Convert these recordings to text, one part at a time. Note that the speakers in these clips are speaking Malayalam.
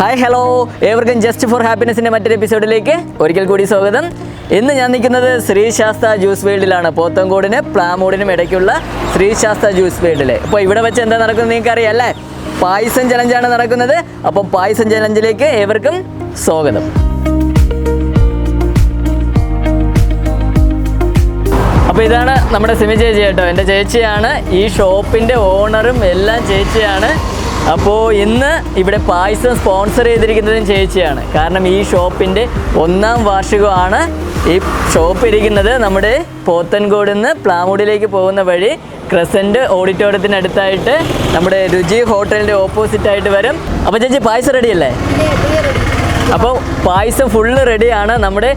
ഹായ് ഹലോ ഏവർക്കും ജസ്റ്റ് ഫോർ ഹാപ്പിനെസിന്റെ മറ്റൊരു എപ്പിസോഡിലേക്ക് ഒരിക്കൽ കൂടി സ്വാഗതം. ഇന്ന് ഞാൻ നിൽക്കുന്നത് ശ്രീശാസ്ത ജ്യൂസ് വേൾഡിലാണ് പോത്തങ്കോടിന് പ്ലാമൂടിനും ഇടയ്ക്കുള്ള ശ്രീശാസ്ത ജ്യൂസ് വേൾഡിൽ അപ്പോൾ ഇവിടെ വെച്ച് എന്താ നടക്കുന്നത് നിങ്ങൾക്ക് അറിയാം പായസം ചലഞ്ചാണ് നടക്കുന്നത്. അപ്പോൾ പായസം ചലഞ്ചിലേക്ക് ഏവർക്കും സ്വാഗതം. അപ്പോൾ ഇതാണ് നമ്മുടെ സിമി ചേച്ചി കേട്ടോ. എന്റെ ചേച്ചിയാണ് ഈ ഷോപ്പിന്റെ ഓണറും എല്ലാം ചേച്ചിയാണ്. അപ്പോൾ ഇന്ന് ഇവിടെ പായസം സ്പോൺസർ ചെയ്തിരിക്കുന്നതും ചേച്ചിയാണ്. കാരണം ഈ ഷോപ്പിന്റെ ഒന്നാം വാർഷികമാണ് ഈ ഷോപ്പ് ഇരിക്കുന്നത്. നമ്മുടെ പോത്തൻകോട് നിന്ന് പ്ലാമുടിയിലേക്ക് പോകുന്ന വഴി ക്രസന്റ് ഓഡിറ്റോറിയത്തിനടുത്തായിട്ട് നമ്മുടെ രുചി ഹോട്ടലിന്റെ ഓപ്പോസിറ്റായിട്ട് വരും. അപ്പോൾ ചേച്ചി പായസം റെഡിയല്ലേ അപ്പോൾ പായസം ഫുള്ള് റെഡിയാണ് നമ്മുടെ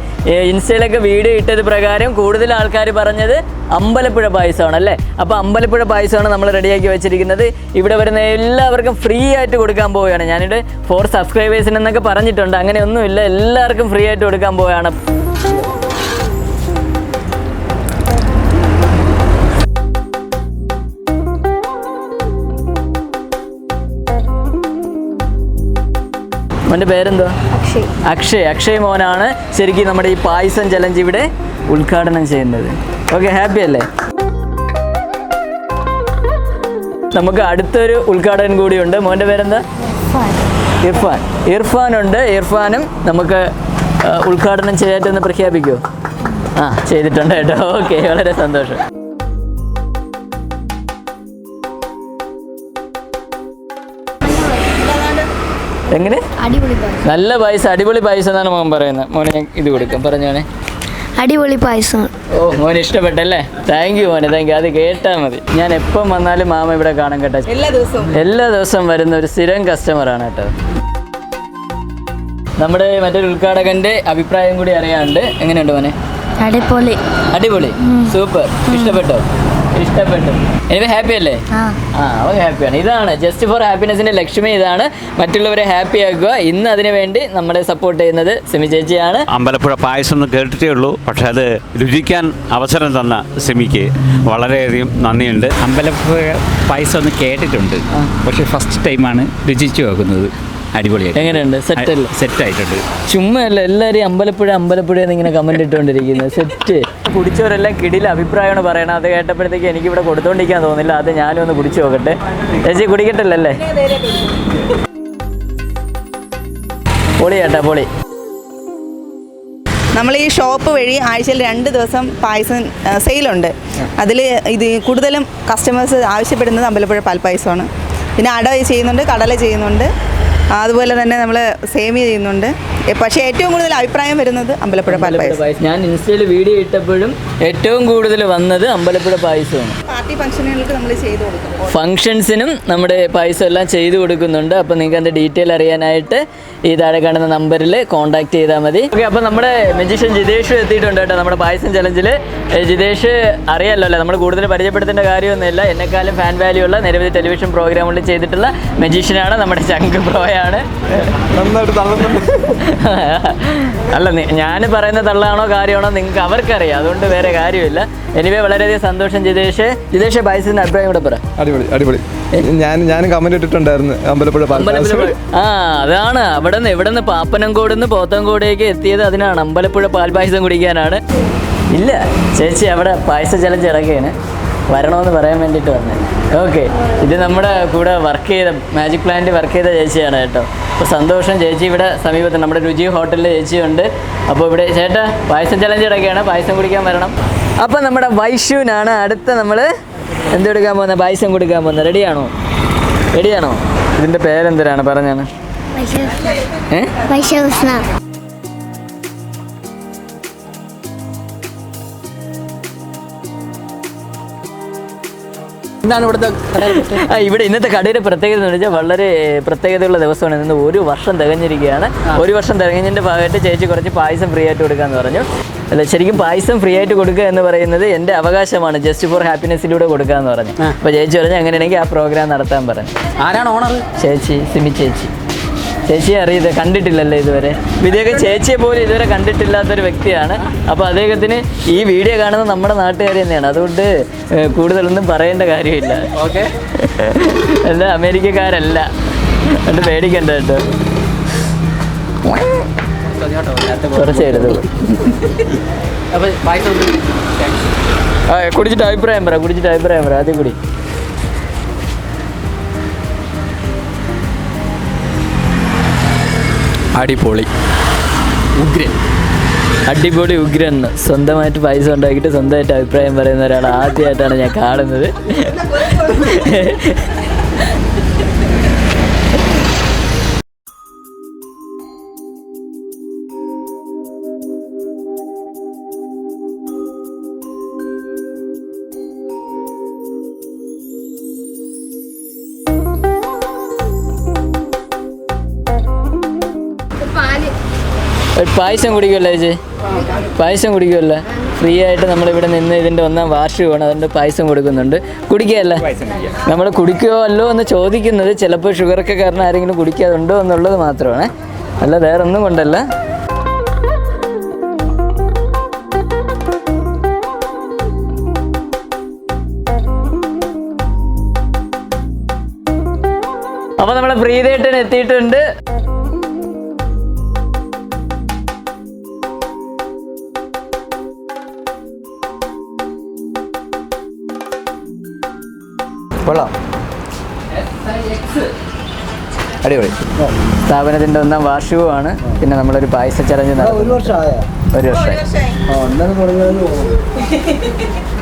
ഇൻസ്റ്റയിലൊക്കെ വീഡിയോ ഇട്ടത് പ്രകാരം കൂടുതൽ ആൾക്കാർ പറഞ്ഞത് അമ്പലപ്പുഴ പായസമാണ് അല്ലേ അപ്പോൾ അമ്പലപ്പുഴ പായസമാണ് നമ്മൾ റെഡിയാക്കി വെച്ചിരിക്കുന്നത്. ഇവിടെ വരുന്ന എല്ലാവർക്കും ഫ്രീ ആയിട്ട് കൊടുക്കാൻ പോവുകയാണ്. ഞാനിവിടെ ഫോർ സബ്സ്ക്രൈബേഴ്സിന് എന്നൊക്കെ പറഞ്ഞിട്ടുണ്ട്. അങ്ങനെയൊന്നുമില്ല എല്ലാവർക്കും ഫ്രീ ആയിട്ട് കൊടുക്കാൻ പോവുകയാണ്. അവന്റെ പേരെന്തോ അക്ഷയ്. അക്ഷയ് അക്ഷയ് മോനാണ് ശരിക്കും നമ്മുടെ ഈ പായസം ചലഞ്ച് ഇവിടെ ഉദ്ഘാടനം ചെയ്യുന്നത്. ഓക്കെ ഹാപ്പി അല്ലേ? നമുക്ക് അടുത്തൊരു ഉദ്ഘാടകൻ കൂടിയുണ്ട് മോന്റെ പേരെന്താ? ഇർഫാൻ. ഇർഫാൻ. ഉണ്ട് ഇർഫാനും നമുക്ക് ഉദ്ഘാടനം ചെയ്യാറ്റൊന്ന് പ്രഖ്യാപിക്കുമോ ആ ചെയ്തിട്ടുണ്ട് കേട്ടോ. ഓക്കെ വളരെ സന്തോഷം. എങ്ങനെ? അടിപൊളി നല്ല പായസം അടിപൊളി പായസം എന്നാണ് മോൻ പറയുന്നത്. മോനെ ഇത് കൊടുക്കും. പറഞ്ഞോനെ അടിപൊളി പായസം. ഓ മോൻ ഇഷ്ടപ്പെട്ടല്ലേ? താങ്ക് യു മോനെ താങ്ക് യു അത് കേട്ടാൽ മതി. ഞാൻ എപ്പം വന്നാലും മാമ ഇവിടെ കാണാൻ കേട്ടോ. എല്ലാ ദിവസവും. എല്ലാ ദിവസവും വരുന്ന ഒരു സ്ഥിരം കസ്റ്റമറാണ് കേട്ടോ. നമ്മുടെ മറ്റൊരു ഉദ്ഘാടകന്റെ അഭിപ്രായം കൂടി അറിയാണ്ട് എങ്ങനെയുണ്ട് മോനെ? അടിപൊളി. അടിപൊളി. സൂപ്പർ ഇഷ്ടപ്പെട്ടോ? ഇഷ്ടപ്പെട്ടു. എനിക്ക് ഹാപ്പി അല്ലേ? ആ. അവൻ ഹാപ്പിയാണ് ഇതാണ്. ജസ്റ്റ് ഫോർ ഹാപ്പിനെസിന്റെ ലക്ഷ്മി ഇതാണ്. മറ്റുള്ളവരെ ഹാപ്പി ആക്കുക. ഇന്ന് അതിനു വേണ്ടി നമ്മളെ സപ്പോർട്ട് ചെയ്യുന്നത് സിമി ചേച്ചിയാണ്. അമ്പലപ്പുഴ പായസം എന്ന് കേട്ടിട്ടേ ഉള്ളൂ. പക്ഷെ അത് രുചിക്കാൻ അവസരം തന്ന സിമിക്ക് വളരെയധികം നന്ദിയുണ്ട്. അമ്പലപ്പുഴ പായസം ഒന്ന് കേട്ടിട്ടുണ്ട്. പക്ഷെ ഫസ്റ്റ് ടൈമാണ് രുചിച്ചു നോക്കുന്നത്. അടിപൊളിയായിട്ട്. എങ്ങനെയുണ്ട്? സെറ്റ് അല്ലേ? സെറ്റ് ആയിട്ടുണ്ട്. ചുമ്മാ അല്ല എല്ലാവരും അമ്പലപ്പുഴ അമ്പലപ്പുഴ എന്നിങ്ങനെ കമന്റ് ഇട്ടുകൊണ്ടിരിക്കുന്നത് സെറ്റ് കുടിച്ചവരെല്ലാം കിടില അഭിപ്രായമാണ് പറയണത്. അത് കേട്ടപ്പോഴത്തേക്ക് എനിക്ക് ഇവിടെ കൊടുത്തോണ്ടിരിക്കാൻ തോന്നില്ല. അത് ഞാനും ഒന്ന് കുടിച്ചു നോക്കട്ടെ. ചേച്ചി കുടിക്കട്ടല്ലേ പൊളി ചേട്ടാ പൊളി. നമ്മൾ ഈ ഷോപ്പ് വഴി ആഴ്ചയിൽ രണ്ട് ദിവസം പായസം സെയിലുണ്ട്. അതിൽ ഇത് കൂടുതലും കസ്റ്റമേഴ്സ് ആവശ്യപ്പെടുന്നത് അമ്പലപ്പുഴ പാൽപ്പായസമാണ്. പിന്നെ അട ചെയ്യുന്നുണ്ട് കടല ചെയ്യുന്നുണ്ട്. അതുപോലെ തന്നെ നമ്മൾ സേമിയ ചെയ്യുന്നുണ്ട്. പക്ഷേ ഏറ്റവും കൂടുതൽ അഭിപ്രായം വരുന്നത് അമ്പലപ്പുഴ പാൽപ്പായസം പായസം. ഞാൻ ഇൻസ്റ്റയിൽ വീഡിയോ ഇട്ടപ്പോഴും ഏറ്റവും കൂടുതൽ വന്നത് അമ്പലപ്പുഴ പായസമാണ്. പാർട്ടി ഫംഗ്ഷനുകൾക്ക് നമ്മൾ ചെയ്തു കൊടുക്കും. ഫംഗ്ഷൻസിനും നമ്മുടെ പായസം എല്ലാം ചെയ്തു കൊടുക്കുന്നുണ്ട്. അപ്പോൾ നിങ്ങൾക്ക് അതിന്റെ ഡീറ്റെയിൽ അറിയാനായിട്ട് ഈ താഴെ കാണുന്ന നമ്പറിൽ കോൺടാക്ട് ചെയ്താൽ മതി. ഓക്കെ അപ്പോൾ നമ്മുടെ മെജീഷ്യൻ ജിതേഷ് എത്തിയിട്ടുണ്ട് കേട്ടോ. നമ്മുടെ പായസം ചലഞ്ചിൽ ജിതേഷ് അറിയാലോ അല്ലേ? നമ്മൾ കൂടുതൽ പരിചയപ്പെടുത്തേണ്ട കാര്യമൊന്നുമില്ല. എന്നെക്കാളും ഫാൻ വാല്യൂ ഉള്ള നിരവധി ടെലിവിഷൻ പ്രോഗ്രാമുകളിൽ ചെയ്തിട്ടുള്ള മെജീഷ്യനാണ് നമ്മുടെ ചങ്ക് പ്രോയാണ് അല്ല ഞാൻ പറയുന്ന തള്ളാണോ കാര്യമാണോ നിങ്ങൾക്ക് അവർക്കറിയാം. അതുകൊണ്ട് വേറെ കാര്യമില്ല. എനിവേ വളരെയധികം സന്തോഷം ജിതേഷ്. ജിതേഷ് ബൈസിന് അഭിപ്രായം കൂടെ പറ. അടിപൊളി അടിപൊളി. ഞാൻ ഞാൻ കമന്റ് ഇട്ടിട്ടുണ്ടായിരുന്നു അമ്പലപ്പുഴ ആ അതാണ് അവിടെ നിന്ന് ഇവിടെ നിന്ന് പാപ്പനംകോട് നിന്ന് പോത്തൻകോടേക്ക് എത്തിയത് അതിനാണ്. അമ്പലപ്പുഴ പാൽപ്പായസം കുടിക്കാനാണ്. ഇല്ല ചേച്ചി അവിടെ പായസ ചലഞ്ച് ഇറക്കിയാണ് വരണമെന്ന് പറയാൻ വേണ്ടിയിട്ട് വന്നത് ഓക്കെ ഇത് നമ്മുടെ കൂടെ വർക്ക് ചെയ്ത മാജിക് പ്ലാന്റ് വർക്ക് ചെയ്ത ചേച്ചിയാണ് കേട്ടോ. അപ്പോൾ സന്തോഷം ചേച്ചി ഇവിടെ സമീപത്ത് നമ്മുടെ രുചി ഹോട്ടലിൽ ചേച്ചിയുണ്ട്. അപ്പോൾ ഇവിടെ ചേട്ടാ പായസം ചലഞ്ച് ഇടയ്ക്കാണ് പായസം കുടിക്കാൻ വരണം. അപ്പോൾ നമ്മുടെ വൈഷുവിനാണ് അടുത്ത നമ്മൾ കൊടുക്കാൻ പോകുന്നത് പായസം കൊടുക്കാൻ പോകുന്നത് റെഡിയാണോ റെഡിയാണോ ഇതിന്റെ പേരെന്തരാണ് പറഞ്ഞാണ്. എന്താണ് ഇവിടുത്തെ ആ ഇവിടെ ഇന്നത്തെ കടയുടെ പ്രത്യേകത എന്ന് വെച്ചാൽ വളരെ പ്രത്യേകതയുള്ള ദിവസമാണ്. ഇന്ന് ഒരു വർഷം തികഞ്ഞിരിക്കുകയാണ്. ഒരു വർഷം തികഞ്ഞതിന്റെ ഭാഗമായിട്ട് ചേച്ചി കുറച്ച് പായസം ഫ്രീ ആയിട്ട് കൊടുക്കാന്ന് പറഞ്ഞു. അല്ല ശരിക്കും പായസം ഫ്രീ ആയിട്ട് കൊടുക്കുക എന്ന് പറയുന്നത് എന്റെ അവകാശമാണ്. ജസ്റ്റ് ഫോർ ഹാപ്പിനെസ്സിലൂടെ കൊടുക്കുക എന്ന് പറഞ്ഞു. അപ്പോൾ ചേച്ചി പറഞ്ഞു അങ്ങനെയാണെങ്കിൽ ആ പ്രോഗ്രാം നടത്താൻ പറഞ്ഞു. ആരാണ് ഓണർ ചേച്ചി സിമി ചേച്ചി. ചേച്ചിയെ അറിയത് കണ്ടിട്ടില്ലല്ലോ ഇതുവരെ. ഇദ്ദേഹം ചേച്ചിയെ പോലും ഇതുവരെ കണ്ടിട്ടില്ലാത്തൊരു വ്യക്തിയാണ്. അപ്പോൾ അദ്ദേഹത്തിന് ഈ വീഡിയോ കാണുന്നത് നമ്മുടെ നാട്ടുകാർ തന്നെയാണ്. അതുകൊണ്ട് കൂടുതലൊന്നും പറയേണ്ട കാര്യമില്ല. ഓക്കെ അല്ല അമേരിക്കക്കാരല്ല. അത് പേടിക്കണ്ട കേട്ടോ. കുറച്ച് എഴുതുള്ളൂ അപ്പോൾ പായസം ആ കുടിച്ചിട്ട് അഭിപ്രായം പറ കുടിച്ചിട്ട് അഭിപ്രായം പറ ആദ്യം കുടി. അടിപൊളി. ഉഗ്രൻ. അടിപൊളി ഉഗ്രൻ. സ്വന്തമായിട്ട് പൈസ ഉണ്ടാക്കിയിട്ട് സ്വന്തമായിട്ട് അഭിപ്രായം പറയുന്ന ഒരാൾ ആദ്യമായിട്ടാണ് ഞാൻ കാണുന്നത്. ഒരു പായസം കുടിക്കുമല്ലോ ചേച്ചി? പായസം കുടിക്കുമല്ലോ ഫ്രീ ആയിട്ട് നമ്മളിവിടെ നിന്ന് ഇതിന്റെ ഒന്നാം വാർഷികമാണ് അതുകൊണ്ട് പായസം കൊടുക്കുന്നുണ്ട്. കുടിക്കുകയല്ല? നമ്മൾ കുടിക്കുമല്ലോ എന്ന് ചോദിക്കുന്നത് ചിലപ്പോൾ ഷുഗറൊക്കെ കാരണം ആരെങ്കിലും കുടിക്കാതുണ്ടോ എന്നുള്ളത് മാത്രമാണ്. അല്ല വേറെ ഒന്നും കൊണ്ടല്ല. അപ്പോൾ നമ്മളെ പ്രീതേട്ടൻ എത്തിയിട്ടുണ്ട്. കൊള്ളാം. അടിപൊളി. സ്ഥാപനത്തിന്റെ ഒന്നാം വാർഷികമാണ് പിന്നെ നമ്മളൊരു പായസ ചലഞ്ച് നടത്തും ഒരു വർഷമായ?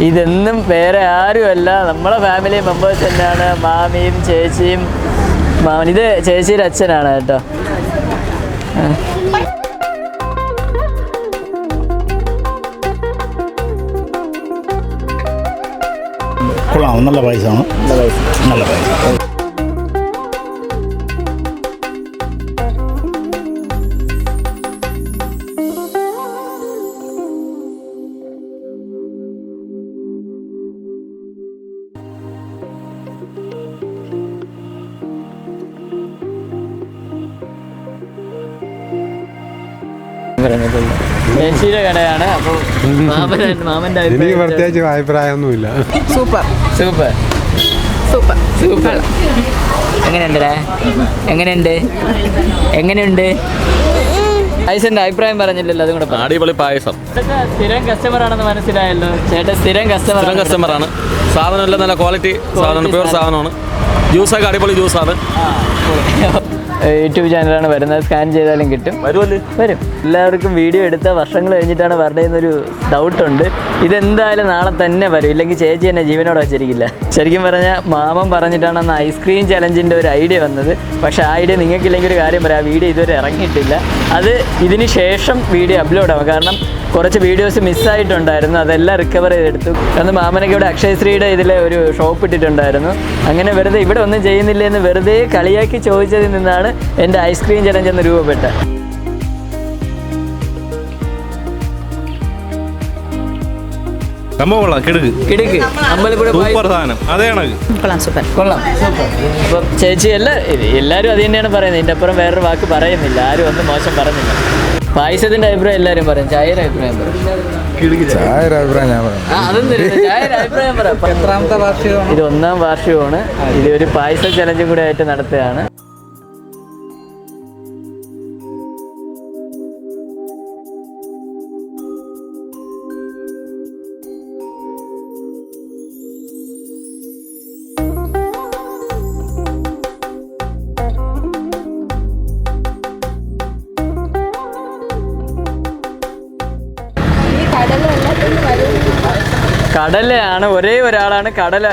ഇതെന്നും വേറെ ആരുമല്ല. നമ്മളെ ഫാമിലി മെമ്പേഴ്സ് തന്നെയാണ്. മാമിയും ചേച്ചിയും മാമൻ ഇത് ചേച്ചിയുടെ അച്ഛനാണ് കേട്ടോ. കൊള്ളാം. നല്ല പൈസ നല്ല പൈസ. നല്ല പൈസ. പറഞ്ഞിട്ടുള്ളത് ചേച്ചിയുടെ കടയാണ്. അപ്പോൾ മാമന്റെ എനിക്ക് പ്രത്യേകിച്ച് അഭിപ്രായമൊന്നുമില്ല. സൂപ്പർ. സൂപ്പർ. സൂപ്പർ. സൂപ്പർ. എങ്ങനെയുണ്ടടാ എങ്ങനെയുണ്ട്? എങ്ങനെയുണ്ട്? ഐസന്റെ അഭിപ്രായം പറഞ്ഞില്ലല്ലോ അതും കൂടെ. അടിപൊളി പായസം. സ്ഥിരം കസ്റ്റമർ ആണെന്ന് മനസ്സിലായല്ലോ. ചേട്ടൻ സ്ഥിരം കസ്റ്റമർ സ്ഥിരം കസ്റ്റമറാണ് സാധനം എല്ലാം നല്ല ക്വാളിറ്റി സാധനം. പ്യൂർ സാധനമാണ് ജ്യൂസൊക്കെ അടിപൊളി ജ്യൂസാണ് യൂട്യൂബ് ചാനലാണ് വരുന്നത്. സ്കാൻ ചെയ്താലും കിട്ടും. വരുമല്ലേ വരും. എല്ലാവർക്കും വീഡിയോ എടുത്ത വർഷങ്ങൾ കഴിഞ്ഞിട്ടാണ് വരേണ്ടതെന്നൊരു ഡൗട്ടുണ്ട് ഇതെന്തായാലും നാളെ തന്നെ വരും. ഇല്ലെങ്കിൽ ചേച്ചി എന്നെ ജീവനോട് വെച്ചിരിക്കില്ല. ശരിക്കും പറഞ്ഞാൽ മാമൻ പറഞ്ഞിട്ടാണ് അന്ന് ഐസ്ക്രീം ചലഞ്ചിന്റെ ഒരു ഐഡിയ വന്നത്. പക്ഷേ ആ ഐഡിയ നിങ്ങൾക്കില്ലെങ്കിൽ ഒരു കാര്യം പറയാം. വീഡിയോ ഇതുവരെ ഇറങ്ങിയിട്ടില്ല. അത് ഇതിന് ശേഷം വീഡിയോ അപ്ലോഡ് ആവും. കാരണം കുറച്ച് വീഡിയോസ് മിസ്സായിട്ടുണ്ടായിരുന്നു അതെല്ലാം റിക്കവർ ചെയ്തെടുത്തു. കാരണം മാമനൊക്കെ ഇവിടെ അക്ഷയശ്രീയുടെ ഇതിൽ ഒരു ഷോപ്പ് ഇട്ടിട്ടുണ്ടായിരുന്നു. അങ്ങനെ വെറുതെ ഇവിടെ ഒന്നും ചെയ്യുന്നില്ല എന്ന് വെറുതെ കളിയാക്കി ചോദിച്ചതിൽ നിന്നാണ് എന്റെ ഐസ്ക്രീം ചലഞ്ച് എന്ന് രൂപപ്പെട്ട. സംഭവം കൊള്ളാം കിടുക്ക് കിടക്ക് അമ്പലപ്പുഴ സൂപ്പർ സാധനം. അതേ കൊള്ളാം സൂപ്പർ. കൊള്ളാം. സൂപ്പർ അപ്പം ചേച്ചി എല്ലാ എല്ലാവരും അത് തന്നെയാണ് പറയുന്നത്. ഇതിന്റെ അപ്പുറം വേറൊരു വാക്ക് പറയുന്നില്ല. ആരും ഒന്നും മോശം പറഞ്ഞില്ല പായസത്തിന്റെ അഭിപ്രായം എല്ലാവരും പറയും. ചായയുടെ അഭിപ്രായം പറയും. ഇത് ഒന്നാം വാർഷികമാണ്. ഇത് ഒരു പായസ ചലഞ്ചും കൂടെ ആയിട്ട് നടത്തുകയാണ്. കടലയാണ് ഒരേ ഒരാളാണ് കടല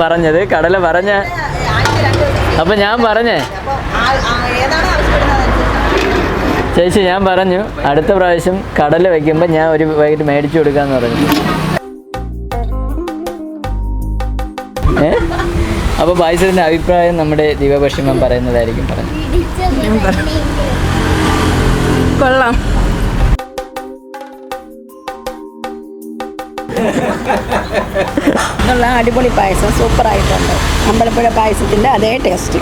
പറഞ്ഞത്. കടല പറഞ്ഞ അപ്പൊ ഞാൻ പറഞ്ഞേ. ചേച്ചി ഞാൻ പറഞ്ഞു. അടുത്ത പ്രാവശ്യം കടല വെക്കുമ്പോൾ ഞാൻ ഒരു വൈകിട്ട് മേടിച്ചു കൊടുക്കാന്ന് പറഞ്ഞു. ഏ? അപ്പോൾ പായസത്തിന്റെ അഭിപ്രായം നമ്മുടെ ദിവപക്ഷിമം പറയുന്നതായിരിക്കും പറഞ്ഞു. കൊള്ളാം. കൊള്ളാം അടിപൊളി പായസം. സൂപ്പറായിട്ടുണ്ട്. അമ്പലപ്പുഴ പായസത്തിന്റെ അതേ ടേസ്റ്റ്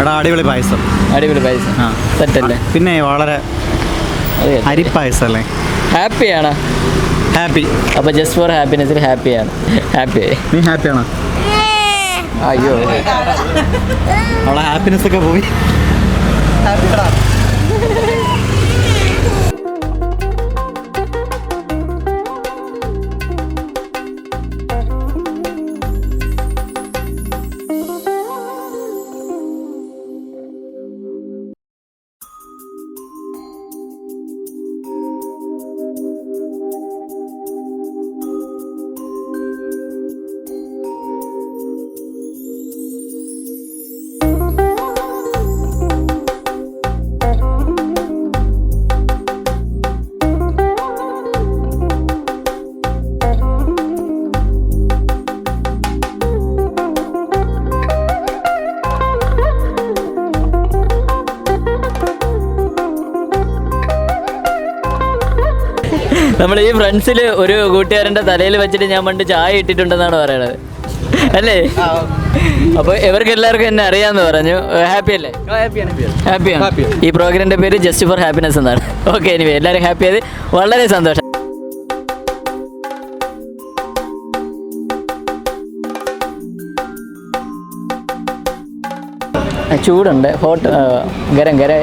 എടാ അടിപൊളി പായസം. അടിപൊളി പായസം. ആ. സെറ്റല്ലേ? പിന്നെ വളരെ അരിപ്പായസം അല്ലേ ഹാപ്പിയാണ്? ഹാപ്പി. അപ്പോൾ ജസ്റ്റ് ഫോർ ഹാപ്പിനെസ്സിൽ ഹാപ്പിയാണ്. ഹാപ്പി നീ ഹാപ്പിയാണോ? അയ്യോ. അവളെ ഹാപ്പിനെസ് ഒക്കെ പോയി. നമ്മൾ ഈ ഫ്രണ്ട്സിൽ ഒരു കൂട്ടുകാരന്റെ തലയിൽ വെച്ചിട്ട് ഞാൻ പണ്ട് ചായ ഇട്ടിട്ടുണ്ടെന്നാണ് പറയണത്. അല്ലേ? അപ്പൊ ഇവർക്ക് എല്ലാവർക്കും എന്നെ അറിയാന്ന് പറഞ്ഞു. ഹാപ്പി അല്ലേ? ഹാപ്പിയാണ് ഈ പ്രോഗ്രാമിന്റെ പേര് ജസ്റ്റ് ഫോർ ഹാപ്പിനെസ് എന്നാണ്. ഓക്കെ എനിവേ എല്ലാവരും ഹാപ്പി ആയത് വളരെ സന്തോഷം. ചൂടുണ്ട്. ഹോട്ട് ഗരം ഗരേ.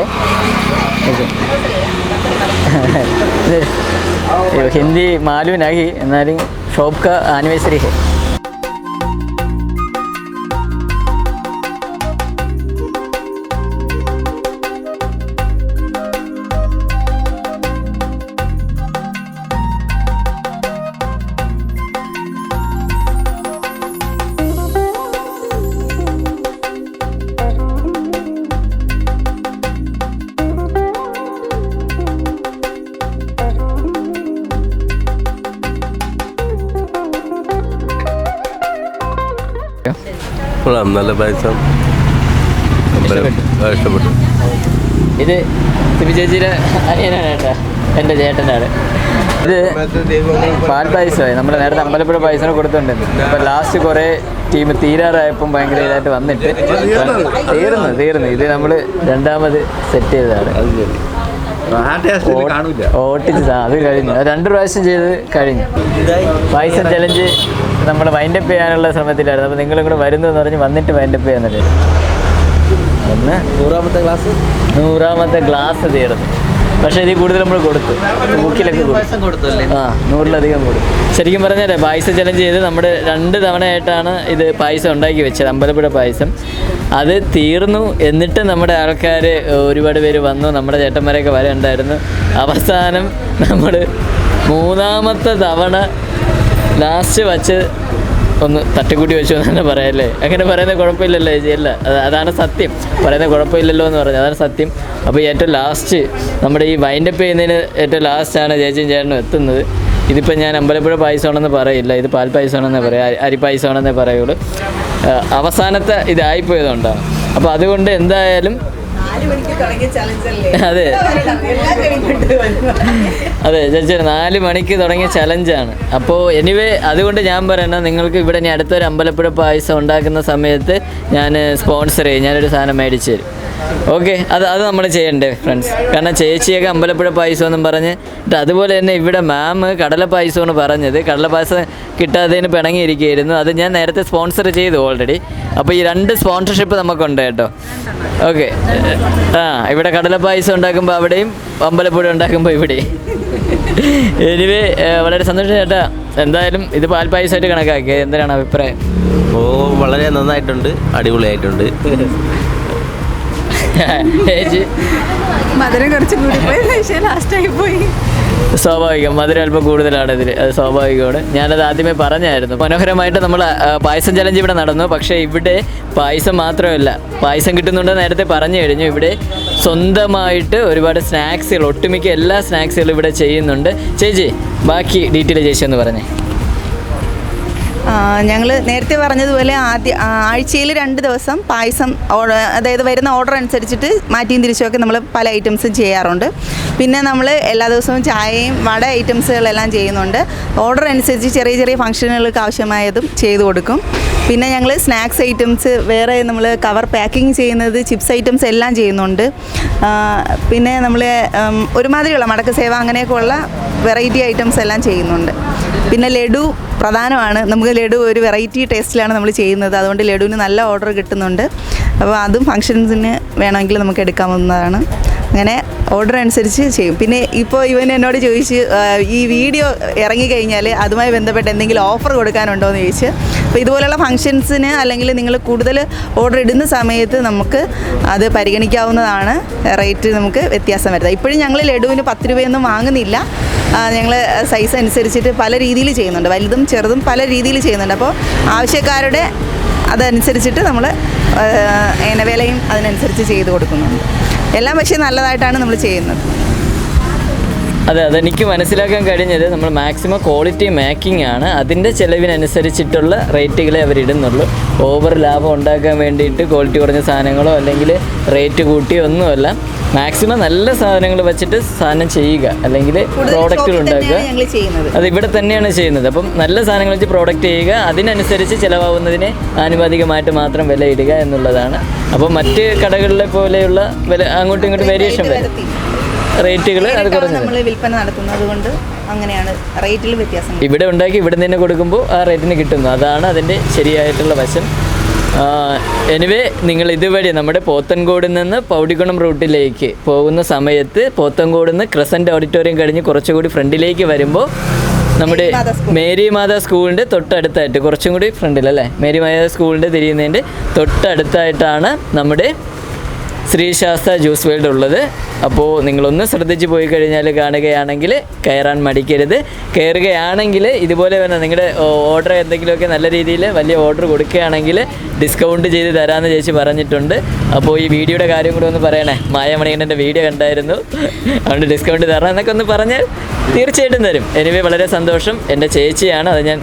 ഓക്കെ ഹിന്ദി മാലൂനാഹി എന്നാലും ഷോപ്പ് ആനിവേഴ്സറി കൊള്ളാം നല്ല പായസം. ഇഷ്ടപ്പെട്ടു. ഇത് സിബി ചേച്ചിയുടെ അനിയനാണ് എന്റെ ചേട്ടനാണ്. ഇത് പാൽ പായസമായി. നമ്മൾ നേരത്തെ അമ്പലപ്പുഴ പായസം കൊടുത്തിട്ടുണ്ട് അപ്പോൾ ലാസ്റ്റ് കുറേ ടീം തീരാറായപ്പം ഭയങ്കര ഇതായിട്ട് വന്നിട്ട് തീർന്നു തീർന്നു. ഇത് നമ്മൾ രണ്ടാമത് സെറ്റ് ചെയ്തതാണ്. ഓട്ടിച്ചതാ. അത് കഴിഞ്ഞു. രണ്ട് പ്രാവശ്യം ചെയ്ത് കഴിഞ്ഞു. പായസം ചലഞ്ച് നമ്മൾ വൈൻഡപ്പ് ചെയ്യാനുള്ള ശ്രമത്തിലായിരുന്നു. അപ്പോൾ നിങ്ങളും കൂടെ വരുന്നു എന്ന് പറഞ്ഞ് വന്നിട്ട് വൈൻഡപ്പ് ചെയ്യാന്നല്ലേ ഒന്ന്. നൂറാമത്തെ ക്ലാസ് നൂറാമത്തെ ഗ്ലാസ് തീർന്നു. പക്ഷേ ഇതിൽ കൂടുതൽ നമ്മൾ കൊടുത്തു. മൂക്കിലൊക്കെ കൊടുത്തു. ആ നൂറിലധികം കൊടുത്തു. ശരിക്കും പറഞ്ഞാലേ പായസ ചലഞ്ച് ചെയ്ത് നമ്മുടെ രണ്ട് തവണയായിട്ടാണ് ഇത് പായസം ഉണ്ടാക്കി വെച്ചത് അമ്പലപ്പുഴ പായസം. അത് തീർന്നു എന്നിട്ട് നമ്മുടെ ആൾക്കാർ ഒരുപാട് പേര് വന്നു. നമ്മുടെ ചേട്ടന്മാരൊക്കെ വരണ്ടായിരുന്നു. അവസാനം നമ്മൾ മൂന്നാമത്തെ തവണ ലാസ്റ്റ് വച്ച് ഒന്ന് തട്ടിക്കൂട്ടി വെച്ചു എന്ന് തന്നെ പറയാല്ലേ? അങ്ങനെ പറയുന്നത് കുഴപ്പമില്ലല്ലോ ചേച്ചി. അല്ല അത് അതാണ് സത്യം. പറയുന്നത് കുഴപ്പമില്ലല്ലോ എന്ന് പറഞ്ഞു അതാണ് സത്യം. അപ്പോൾ ഏറ്റവും ലാസ്റ്റ് നമ്മുടെ ഈ വൈൻഡപ്പ് ചെയ്യുന്നതിന് ഏറ്റവും ലാസ്റ്റാണ് ചേച്ചിയും ചേട്ടനും എത്തുന്നത്. ഇതിപ്പോൾ ഞാൻ അമ്പലപ്പുഴ പായസമാണെന്ന് പറയില്ല. ഇത് പാൽ പായസമാണെന്നേ പറയാം. അരി- പായസമാണെന്നേ പറയുള്ളൂ. അവസാനത്തെ ഇതായിപ്പോയതുകൊണ്ടാണ് അപ്പോൾ അതുകൊണ്ട് എന്തായാലും അതെ. അതെ ചേച്ചി നാല് മണിക്ക് തുടങ്ങിയ ചലഞ്ചാണ്. അപ്പോൾ എനിവേ അതുകൊണ്ട് ഞാൻ പറയണം നിങ്ങൾക്ക് ഇവിടെ ഇനി അടുത്തൊരു അമ്പലപ്പുഴ പായസം ഉണ്ടാക്കുന്ന സമയത്ത് ഞാൻ സ്പോൺസർ ചെയ്യും. ഞാനൊരു സാധനം മേടിച്ച് തരും. ഓക്കെ അത് അത് നമ്മൾ ചെയ്യണ്ടേ ഫ്രണ്ട്സ് കാരണം ചേച്ചിയൊക്കെ അമ്പലപ്പുഴ പായസം എന്നും പറഞ്ഞ് അതുപോലെ തന്നെ ഇവിടെ മാം കടല പായസമാണ് പറഞ്ഞത്. കടല പായസം കിട്ടാത്തതിന് പിണങ്ങിയിരിക്കുകയായിരുന്നു. അത് ഞാൻ നേരത്തെ സ്പോൺസർ ചെയ്തു ഓൾറെഡി അപ്പോൾ ഈ രണ്ട് സ്പോൺസർഷിപ്പ് നമുക്കുണ്ട് കേട്ടോ. ഓക്കെ ആ ഇവിടെ കടല പായസം ഉണ്ടാക്കുമ്പോൾ അവിടെയും അമ്പലപ്പുഴ ഉണ്ടാക്കുമ്പോൾ ഇവിടെ. എനിവേ വളരെ സന്തോഷം ചേട്ടാ. എന്തായാലും ഇത് പാൽപ്പായസമായിട്ട് കണക്കാക്കിയത് കണക്കാക്കി എന്തിനാണ് അഭിപ്രായം? ഓ വളരെ നന്നായിട്ടുണ്ട്. അടിപൊളിയായിട്ടുണ്ട്. മധുരം കുറച്ച് കൂടി പോയി പക്ഷേ ലാസ്റ്റായി പോയി. സ്വാഭാവികം. മധുരം അല്പം കൂടുതലാണ് ഇതിൽ അത് സ്വാഭാവികമാണ്. ഞാനത് ആദ്യമേ പറഞ്ഞായിരുന്നു. മനോഹരമായിട്ട് നമ്മൾ പായസം ചലഞ്ച് ഇവിടെ നടന്നു. പക്ഷേ ഇവിടെ പായസം മാത്രമല്ല. പായസം കിട്ടുന്നുണ്ട് നേരത്തെ പറഞ്ഞു കഴിഞ്ഞു. ഇവിടെ സ്വന്തമായിട്ട് ഒരുപാട് സ്നാക്സുകൾ ഒട്ടുമിക്ക എല്ലാ സ്നാക്സുകളും ഇവിടെ ചെയ്യുന്നുണ്ട്. ചേച്ചി ബാക്കി ഡീറ്റെയിൽ ചേച്ചി എന്ന് പറഞ്ഞേ. ഞങ്ങൾ നേരത്തെ പറഞ്ഞതുപോലെ ആദ്യ ആഴ്ചയിൽ രണ്ട് ദിവസം പായസം അതായത് വരുന്ന ഓർഡർ അനുസരിച്ചിട്ട് മാറ്റിയും തിരിച്ചുമൊക്കെ നമ്മൾ പല ഐറ്റംസും ചെയ്യാറുണ്ട്. പിന്നെ നമ്മൾ എല്ലാ ദിവസവും ചായയും വട ഐറ്റംസുകളെല്ലാം ചെയ്യുന്നുണ്ട്. ഓർഡർ അനുസരിച്ച് ചെറിയ ചെറിയ ഫംഗ്ഷനുകൾക്ക് ആവശ്യമായതും ചെയ്തു കൊടുക്കും. പിന്നെ ഞങ്ങൾ സ്നാക്സ് ഐറ്റംസ് വേറെ നമ്മൾ കവർ പാക്കിംഗ് ചെയ്യുന്നത് ചിപ്സ് ഐറ്റംസ് എല്ലാം ചെയ്യുന്നുണ്ട്. പിന്നെ നമ്മൾ ഒരുമാതിരിയുള്ള മടക്ക് സേവ അങ്ങനെയൊക്കെയുള്ള വെറൈറ്റി ഐറ്റംസ് എല്ലാം ചെയ്യുന്നുണ്ട്. പിന്നെ ലഡു പ്രധാനമാണ്. നമുക്ക് ലഡു ഒരു വെറൈറ്റി ടേസ്റ്റിലാണ് നമ്മൾ ചെയ്യുന്നത്. അതുകൊണ്ട് ലഡുവിന് നല്ല ഓർഡർ കിട്ടുന്നുണ്ട്. അപ്പോൾ അതും ഫങ്ഷൻസിന് വേണമെങ്കിൽ നമുക്ക് എടുക്കാവുന്നതാണ്. അങ്ങനെ ഓർഡർ അനുസരിച്ച് ചെയ്യും. പിന്നെ ഇപ്പോൾ ഇവൻ എന്നോട് ചോദിച്ച് ഈ വീഡിയോ ഇറങ്ങിക്കഴിഞ്ഞാൽ അതുമായി ബന്ധപ്പെട്ട് എന്തെങ്കിലും ഓഫർ കൊടുക്കാനുണ്ടോ എന്ന് ചോദിച്ച് അപ്പോൾ ഇതുപോലുള്ള ഫങ്ഷൻസിന് അല്ലെങ്കിൽ നിങ്ങൾ കൂടുതൽ ഓർഡർ ഇടുന്ന സമയത്ത് നമുക്ക് അത് പരിഗണിക്കാവുന്നതാണ് റേറ്റ് നമുക്ക് വ്യത്യാസം വരുന്നത്. ഇപ്പോഴും ഞങ്ങൾ ലഡുവിന് പത്ത് രൂപയൊന്നും വാങ്ങുന്നില്ല. ഞങ്ങൾ സൈസ് അനുസരിച്ചിട്ട് പല രീതിയിൽ ചെയ്യുന്നുണ്ട്. വലുതും ചെറുതും പല രീതിയിൽ ചെയ്യുന്നുണ്ട്. അപ്പോൾ ആവശ്യക്കാരുടെ അതനുസരിച്ചിട്ട് നമ്മൾ അങ്ങനെ വിലയും അതിനനുസരിച്ച് ചെയ്തു കൊടുക്കുന്നുണ്ട്. എല്ലാം പക്ഷേ നല്ലതായിട്ടാണ് നമ്മൾ ചെയ്യുന്നത്. അതെ അതെനിക്ക് മനസ്സിലാക്കാൻ കഴിഞ്ഞത് നമ്മൾ മാക്സിമം ക്വാളിറ്റി മേക്കിംഗ് ആണ്. അതിന്റെ ചിലവിനനുസരിച്ചിട്ടുള്ള റേറ്റുകളെ അവർ ഇടുന്നുള്ളൂ. ഓവർ ലാഭം ഉണ്ടാക്കാൻ വേണ്ടിയിട്ട് ക്വാളിറ്റി കുറഞ്ഞ സാധനങ്ങളോ അല്ലെങ്കിൽ റേറ്റ് കൂട്ടിയോ ഒന്നുമല്ല. മാക്സിമം നല്ല സാധനങ്ങൾ വെച്ചിട്ട് സാധനം ചെയ്യുക. അല്ലെങ്കിൽ പ്രോഡക്റ്റുകൾ ഉണ്ടാക്കുക. അത് ഇവിടെ തന്നെയാണ് ചെയ്യുന്നത്. അപ്പം നല്ല സാധനങ്ങൾ വെച്ച് പ്രോഡക്റ്റ് ചെയ്യുക. അതിനനുസരിച്ച് ചിലവാകുന്നതിന് ആനുപാതികമായിട്ട് മാത്രം വില ഇടുക എന്നുള്ളതാണ്. അപ്പം മറ്റ് കടകളിലെ പോലെയുള്ള വില അങ്ങോട്ടും ഇങ്ങോട്ടും വേരിയേഷൻ വരും. റേറ്റുകൾ അത് കുറഞ്ഞു നമ്മൾ വിൽപ്പന നടത്തുന്നത് കൊണ്ട് അങ്ങനെയാണ് റേറ്റിൽ വ്യത്യാസം ഇവിടെ ഉണ്ടാക്കി ഇവിടെ നിന്ന് കൊടുക്കുമ്പോൾ ആ റേറ്റിന് കിട്ടുന്നു. അതാണ് അതിന്റെ ശരിയായിട്ടുള്ള വശം. എനിവേ നിങ്ങൾ ഇതുവഴി നമ്മുടെ പോത്തൻകോട് നിന്ന് പൗടികുണം റൂട്ടിലേക്ക് പോകുന്ന സമയത്ത് പോത്തൻകോട് നിന്ന് ക്രസന്റ് ഓഡിറ്റോറിയം കഴിഞ്ഞ് കുറച്ചുകൂടി ഫ്രണ്ടിലേക്ക് വരുമ്പോൾ നമ്മുടെ മേരി മാതാ സ്കൂളിന്റെ തൊട്ടടുത്തായിട്ട് കുറച്ചും കൂടി ഫ്രണ്ടിൽ അല്ലേ മേരി മാതാ സ്കൂളിന്റെ തിരിയുന്നതിന്റെ തൊട്ടടുത്തായിട്ടാണ് നമ്മുടെ ശ്രീശാസ്ത്ര ജ്യൂസ് വേൾഡ് ഉള്ളത്. അപ്പോൾ നിങ്ങളൊന്ന് ശ്രദ്ധിച്ച് പോയി കഴിഞ്ഞാൽ കാണുകയാണെങ്കിൽ കയറാൻ മടിക്കരുത്. കയറുകയാണെങ്കിൽ ഇതുപോലെ തന്നെ നിങ്ങളുടെ ഓർഡർ എന്തെങ്കിലുമൊക്കെ നല്ല രീതിയിൽ വലിയ ഓർഡർ കൊടുക്കുകയാണെങ്കിൽ ഡിസ്കൗണ്ട് ചെയ്ത് തരാമെന്ന് ചേച്ചി പറഞ്ഞിട്ടുണ്ട്. അപ്പോൾ ഈ വീഡിയോയുടെ കാര്യം കൂടെ ഒന്ന് പറയണേ. മായമണികണ്ഠന്റെ വീഡിയോ കണ്ടായിരുന്നു. അതുകൊണ്ട് ഡിസ്കൗണ്ട് തരണം എന്നൊക്കെ ഒന്ന് പറഞ്ഞാൽ തീർച്ചയായിട്ടും തരും. എനിവേ വളരെ സന്തോഷം. എന്റെ ചേച്ചിയാണ്. അത് ഞാൻ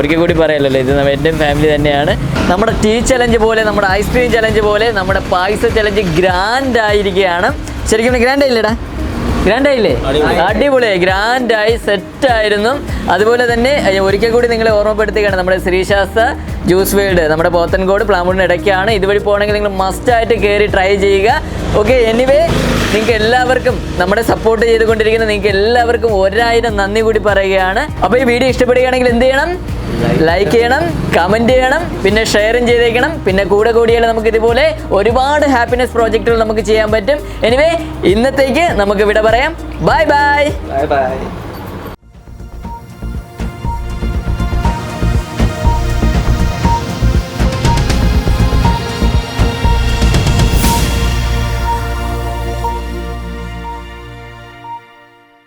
ഒരിക്കൽ കൂടി പറയാലല്ലോ ഇത് എന്റെ ഫാമിലി തന്നെയാണ്. നമ്മുടെ ടീ ചലഞ്ച് പോലെ നമ്മുടെ ഐസ്ക്രീം ചലഞ്ച് പോലെ നമ്മുടെ പായസ ചലഞ്ച് ഗ്രാൻഡ് ആയിരിക്കുകയാണ്. ശരിക്കും ഗ്രാൻഡ് ആയില്ലേടാ? ഗ്രാൻഡ് ആയില്ലേ? അടിപൊളിയായി ഗ്രാൻഡ് ആയി സെറ്റ് ആയിരുന്നു. അതുപോലെ തന്നെ ഒരിക്കൽ കൂടി നിങ്ങളെ ഓർമ്മപ്പെടുത്തുകയാണ് നമ്മുടെ ശ്രീശാസ്ത്ര ജ്യൂസ് വേൾഡ് നമ്മുടെ പോത്തൻകോട് പ്ലാമൂടിന് ഇടയ്ക്കാണ്. ഇതുവഴി പോകണമെങ്കിൽ നിങ്ങൾ മസ്റ്റായിട്ട് കയറി ട്രൈ ചെയ്യുക. ഓക്കെ എനിവേ നിങ്ങൾക്ക് എല്ലാവർക്കും നമ്മുടെ സപ്പോർട്ട് ചെയ്തുകൊണ്ടിരിക്കുന്ന നിങ്ങൾക്ക് എല്ലാവർക്കും ഒരായിരം നന്ദി കൂടി പറയുകയാണ്. അപ്പോൾ ഈ വീഡിയോ ഇഷ്ടപ്പെടുകയാണെങ്കിൽ എന്ത് ചെയ്യണം? ലൈക്ക് ചെയ്യണം കമന്റ് ചെയ്യണം പിന്നെ ഷെയറും ചെയ്തേക്കണം പിന്നെ കൂടെ കൂടിയാൽ നമുക്ക് ഇതുപോലെ ഒരുപാട് ഹാപ്പിനെസ് പ്രോജക്റ്റുകൾ നമുക്ക് ചെയ്യാൻ പറ്റും. എനിവേ ഇന്നത്തേക്ക് നമുക്ക് വിട പറയാം. Bye bye bye bye